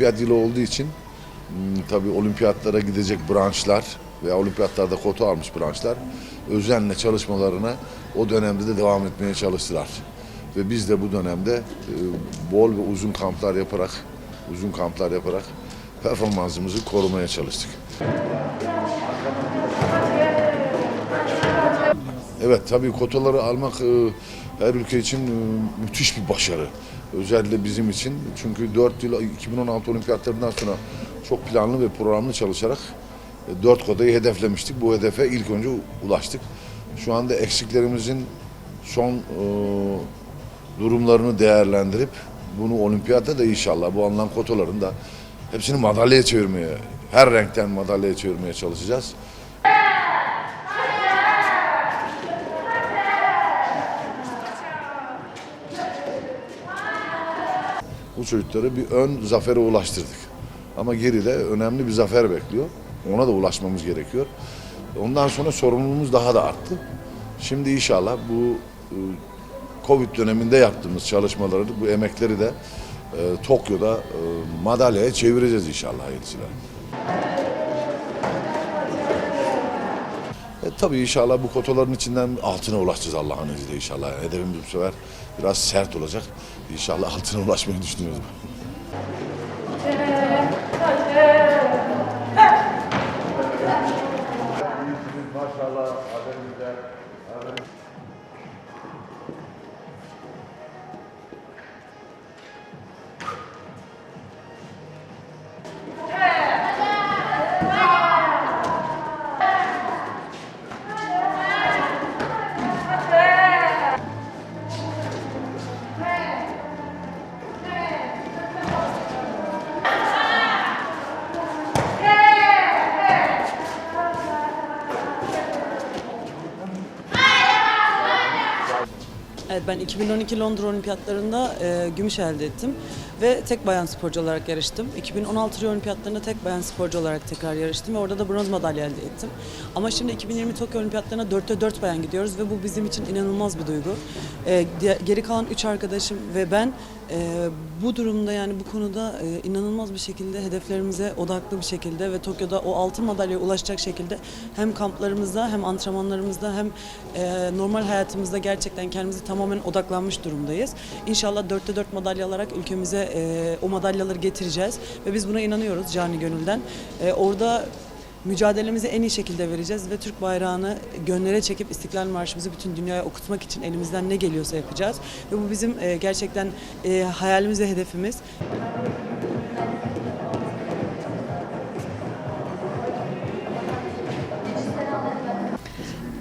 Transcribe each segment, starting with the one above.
Olimpiyat yılı olduğu için hmm, tabii olimpiyatlara gidecek branşlar veya olimpiyatlarda kota almış branşlar özenle çalışmalarına o dönemde de devam etmeye çalıştılar. Ve biz de bu dönemde e, bol ve uzun kamplar yaparak, uzun kamplar yaparak performansımızı korumaya çalıştık. Evet tabii kotaları almak e, her ülke için e, müthiş bir başarı. Özellikle bizim için. Çünkü 4 yıl 2016 olimpiyatlarından sonra çok planlı ve programlı çalışarak 4 kotayı hedeflemiştik. Bu hedefe ilk önce ulaştık. Şu anda eksiklerimizin son e, durumlarını değerlendirip bunu olimpiyatta da inşallah bu alınan kotaların da hepsini madalyaya çevirmeye, her renkten madalyaya çevirmeye çalışacağız. Bu çocukları bir ön zafere ulaştırdık. Ama geride önemli bir zafer bekliyor. Ona da ulaşmamız gerekiyor. Ondan sonra sorumluluğumuz daha da arttı. Şimdi inşallah bu e, Covid döneminde yaptığımız çalışmaları, bu emekleri de e, Tokyo'da e, madalyaya çevireceğiz inşallah hayırlısıyla. Tabii inşallah bu kotaların içinden altına ulaşacağız Allah'ın izniyle inşallah. Hedefimiz bu sefer biraz sert olacak. İnşallah altına ulaşmayı düşünüyoruz. Maşallah ben 2012 Londra Olimpiyatlarında e, gümüş elde ettim ve tek bayan sporcu olarak yarıştım. 2016 Rio Olimpiyatlarında tek bayan sporcu olarak tekrar yarıştım ve orada da bronz madalya elde ettim. Ama şimdi 2020 Tokyo Olimpiyatlarına 4'te 4 bayan gidiyoruz ve bu bizim için inanılmaz bir duygu. E, geri kalan 3 arkadaşım ve ben e, bu durumda yani bu konuda e, inanılmaz bir şekilde hedeflerimize odaklı bir şekilde ve Tokyo'da o altın madalyaya ulaşacak şekilde hem kamplarımızda hem antrenmanlarımızda hem e, normal hayatımızda gerçekten kendimizi tamamen odaklanmış durumdayız. İnşallah dörtte dört madalya alarak ülkemize e, o madalyaları getireceğiz ve biz buna inanıyoruz cani gönülden. E, orada mücadelemizi en iyi şekilde vereceğiz ve Türk bayrağını gönlere çekip İstiklal Marşımızı bütün dünyaya okutmak için elimizden ne geliyorsa yapacağız. Ve bu bizim e, gerçekten e, hayalimiz ve hedefimiz.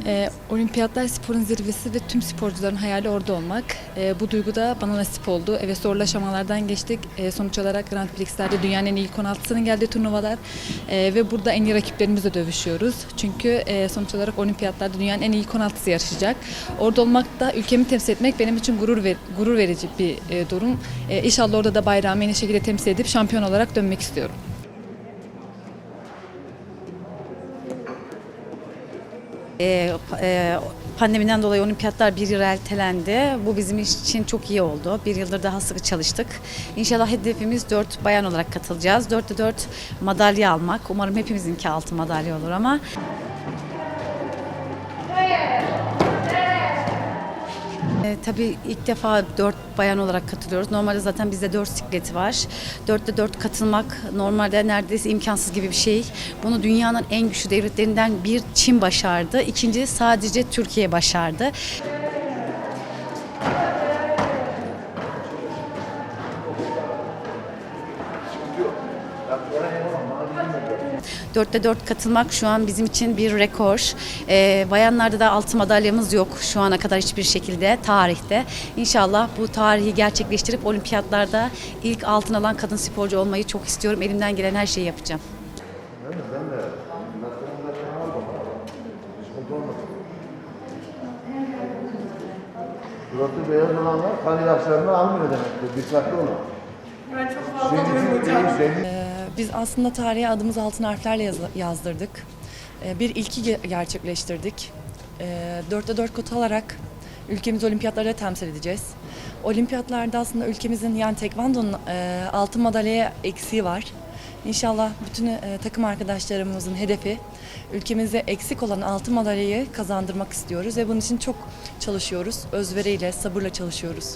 Ee, olimpiyatlar sporun zirvesi ve tüm sporcuların hayali orada olmak. Ee, bu duygu da bana nasip oldu. Evet zorlu aşamalardan geçtik. Ee, sonuç olarak Grand Prix'lerde dünyanın en iyi ilk 16'sının geldiği turnuvalar. Ee, ve burada en iyi rakiplerimizle dövüşüyoruz. Çünkü e, sonuç olarak olimpiyatlarda dünyanın en iyi ilk 16'sı yarışacak. Orada olmak da ülkemi temsil etmek benim için gurur ver, gurur verici bir e, durum. E, inşallah orada da bayrağımı en iyi şekilde temsil edip şampiyon olarak dönmek istiyorum. Pa- e, pandemiden dolayı olimpiyatlar bir yıl ertelendi. Bu bizim için çok iyi oldu. Bir yıldır daha sıkı çalıştık. İnşallah hedefimiz 4 bayan olarak katılacağız. 4'te 4 madalya almak. Umarım hepimizinki altın madalya olur ama E, tabii ilk defa dört bayan olarak katılıyoruz. Normalde zaten bizde dört sikleti var. Dörtte dört katılmak normalde neredeyse imkansız gibi bir şey. Bunu dünyanın en güçlü devletlerinden bir Çin başardı. İkinci sadece Türkiye başardı. Dörtte dört katılmak şu an bizim için bir rekor. Ee, bayanlarda da altın madalyamız yok şu ana kadar hiçbir şekilde tarihte. İnşallah bu tarihi gerçekleştirip olimpiyatlarda ilk altın alan kadın sporcu olmayı çok istiyorum. Elimden gelen her şeyi yapacağım. Suratı beyaz olanlar kan ilaçlarını almıyor demektir. Dikkatli olun. Ben çok fazla hocam. Biz aslında tarihe adımızı altın harflerle yaz- yazdırdık. Ee, Bir ilki ge- gerçekleştirdik. Ee, Dörtte dört kota alarak ülkemizi olimpiyatlarda temsil edeceğiz. Olimpiyatlarda aslında ülkemizin yani tekvandonun e, altın madalyaya eksiği var. İnşallah bütün e, takım arkadaşlarımızın hedefi ülkemize eksik olan altın madalyayı kazandırmak istiyoruz ve bunun için çok çalışıyoruz. Özveriyle, sabırla çalışıyoruz.